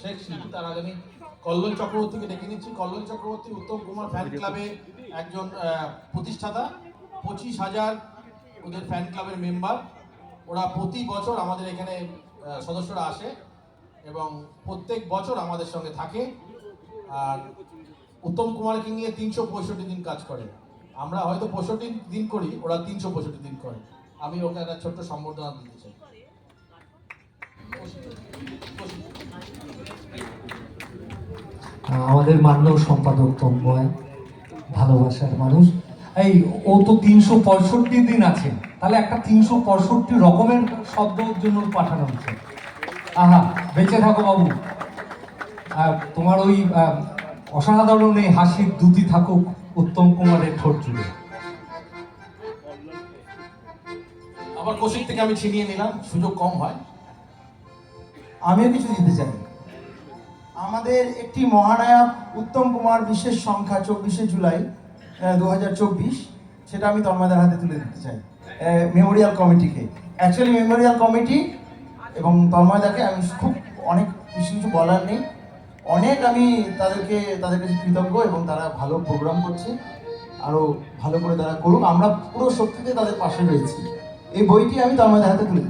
শেখ শিল্পী তার আগে আমি কল্লোল চক্রবর্তীকে ডেকে নিচ্ছি কল্লোল চক্রবর্তী উত্তম কুমার ফ্যান ক্লাবে একজন প্রতিষ্ঠাতা। পঁচিশ হাজার ওদের ফ্যান ক্লাবের মেম্বার ওরা প্রতি বছর আমাদের এখানে সদস্যরা আসে এবং প্রত্যেক বছর আমাদের সঙ্গে থাকে। আর উত্তম কুমারকে নিয়ে তিনশো পঁয়ষট্টি দিন কাজ করে। আমরা হয়তো পঁয়ষট্টি দিন করি ওরা তিনশো পঁয়ষট্টি দিন করে। আমি ওকে একটা ছোট্ট সম্বর্ধনা দিতে চাই। আমাদের মাননীয় সম্পাদক তন্ময় ভালোবাসার মানুষ। এই ও তো তিনশো পঁয়ষট্টি দিন আছে। তাহলে একটা তিনশো পঁয়ষট্টি রকমের শব্দ ওর জন্য পাঠানো হচ্ছে। আহা বেঁচে থাকো বাবু। আর তোমার ওই অসাধারণ এই হাসির দুটি থাকুক উত্তম কুমারের ঠোঁট জুড়ে। আবার কৌশিক থেকে আমি ছিনিয়ে নিলাম সুযোগ কম হয়। আমিও কিছু দিতে চাই। আমাদের একটি মহানায়ক উত্তম কুমার বিশেষ সংখ্যা চব্বিশে জুলাই দু হাজার চব্বিশ, সেটা আমি তন্ময়দার হাতে তুলে দিতে চাই। মেমোরিয়াল কমিটিকে অ্যাকচুয়ালি মেমোরিয়াল কমিটি এবং তন্ময়দাকে আমি খুব অনেক কিছু কিছু বলার নেই। অনেক আমি তাদেরকে, তাদের কাছে কৃতজ্ঞ এবং তারা ভালো প্রোগ্রাম করছে। আরও ভালো করে তারা করুক। আমরা পুরো শক্তিতে তাদের পাশে রয়েছি। এই বইটি আমি তন্ময়দার হাতে তুলে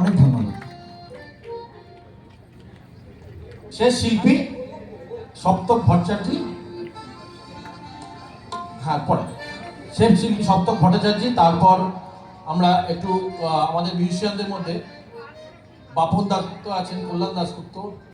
অনেক ধন্যবাদ। শেষ শিল্পী সপ্তক ভট্টাচার্যী। হ্যাঁ পরে। সে শিল্পী সপ্তক ভট্টাচার্যী, তারপর আমরা একটু আমাদের মিউজিশিয়ানদের মধ্যে বাপন দাসগুপ্ত আছেন, কল্যাণ দাসগুপ্ত